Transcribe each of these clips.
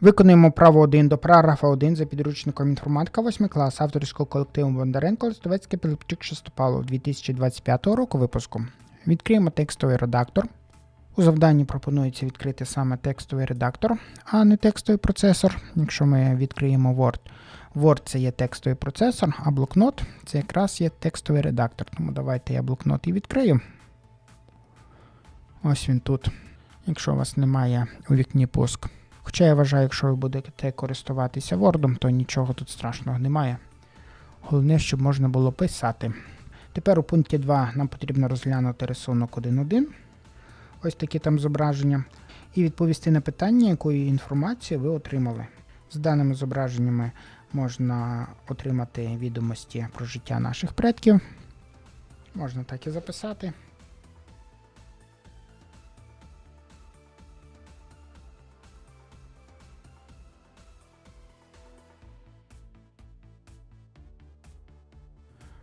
Виконуємо право 1 до параграфа 1 за підручником інформатика 8 клас авторського колективу Бондаренко Листовецький Пилипчук Шестопалов 2025 року випуску. Відкриємо текстовий редактор. У завданні пропонується відкрити саме текстовий редактор, а не текстовий процесор. Якщо ми відкриємо Word, Word це є текстовий процесор, а блокнот це якраз є текстовий редактор. Тому давайте я блокнот і відкрию. Ось він тут. Якщо у вас немає у вікні пуск. Хоча я вважаю, якщо ви будете користуватися Word, то нічого тут страшного немає. Головне, щоб можна було писати. Тепер у пункті 2 нам потрібно розглянути рисунок 1.1. Ось такі там зображення. І відповісти на питання, якої інформації ви отримали. З даними зображеннями можна отримати відомості про життя наших предків. Можна так і записати.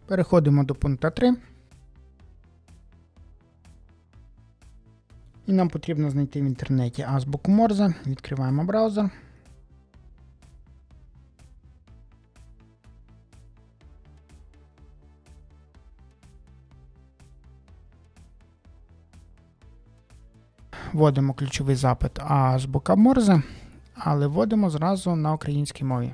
Переходимо до пункту 3. І нам потрібно знайти в інтернеті азбуку Морзе. Відкриваємо браузер. Вводимо ключовий запит азбука Морзе, але вводимо зразу на українській мові.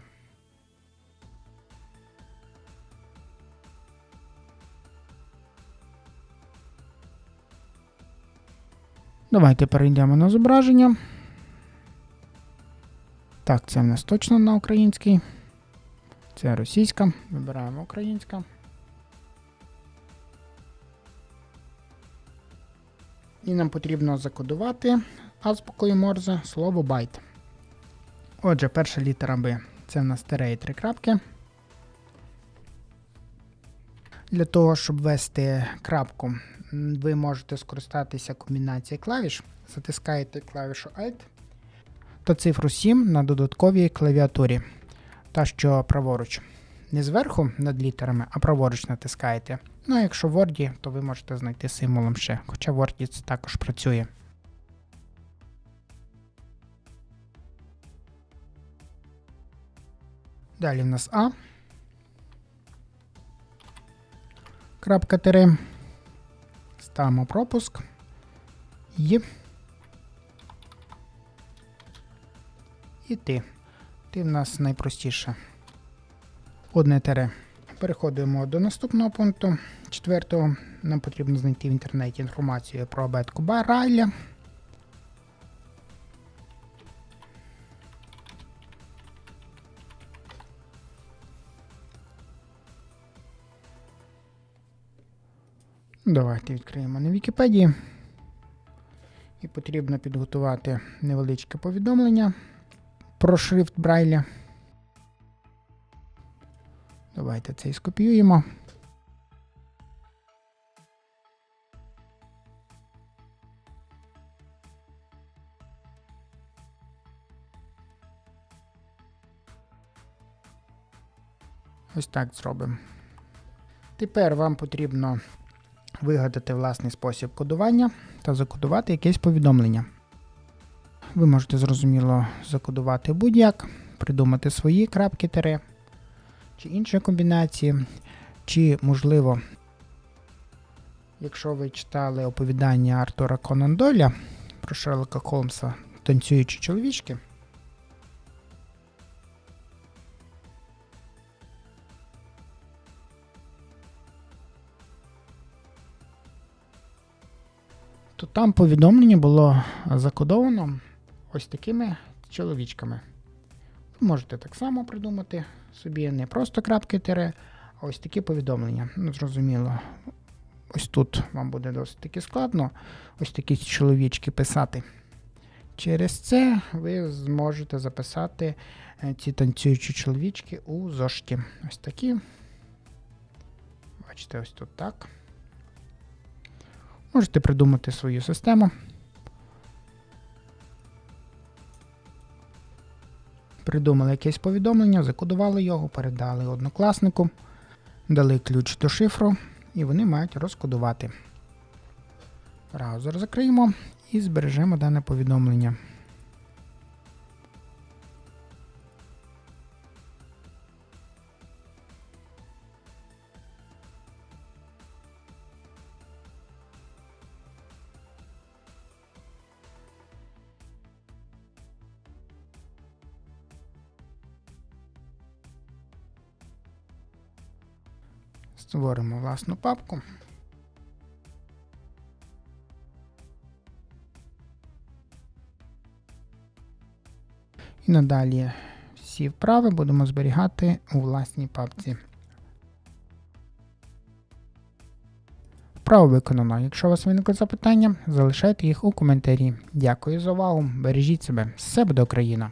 Давайте перейдемо на зображення. Так, це в нас точно на українській. Це російська. Вибираємо українська. І нам потрібно закодувати азбукою Морзе слово байт. Отже, перша літера Б це в нас тире і три крапки. Для того, щоб ввести крапку, ви можете скористатися комбінацією клавіш. Затискаєте клавішу Alt та цифру 7 на додатковій клавіатурі. Та що праворуч. Не зверху над літерами, а праворуч натискаєте. Ну а якщо в Word, то ви можете знайти символом ще, хоча в Word це також працює. Далі в нас А. Крапка тире. Ставимо пропуск. і. І ти. Ти в нас найпростіше. Одне тере. Переходимо до наступного пункту. Четвертого. Нам потрібно знайти в інтернеті інформацію про абетку Барайля. Давайте відкриємо на Вікіпедії. І потрібно підготувати невеличке повідомлення про шрифт Брайля. Давайте це і скопіюємо. Ось так зробимо. Тепер вам потрібно вигадати власний спосіб кодування та закодувати якесь повідомлення. Ви можете зрозуміло закодувати будь-як, придумати свої крапки тире чи інші комбінації, чи, можливо, якщо ви читали оповідання Артура Конан Дойля про Шерлока Холмса танцюючі чоловічки. То там повідомлення було закодовано ось такими чоловічками. Ви можете так само придумати собі не просто крапки тире, а ось такі повідомлення. Ну, зрозуміло, ось тут вам буде досить таки складно ось такі чоловічки писати. Через це ви зможете записати е, ці танцюючі чоловічки у зошиті. Ось такі. Бачите, ось тут так. Можете придумати свою систему. Придумали якесь повідомлення, закодували його, передали однокласнику, дали ключ до шифру, і вони мають розкодувати. Браузер закриємо і збережемо дане повідомлення. Створимо власну папку. І надалі всі вправи будемо зберігати у власній папці. Вправо виконано. Якщо у вас виникли запитання, залишайте їх у коментарі. Дякую за увагу. Бережіть себе. Все буде Україна!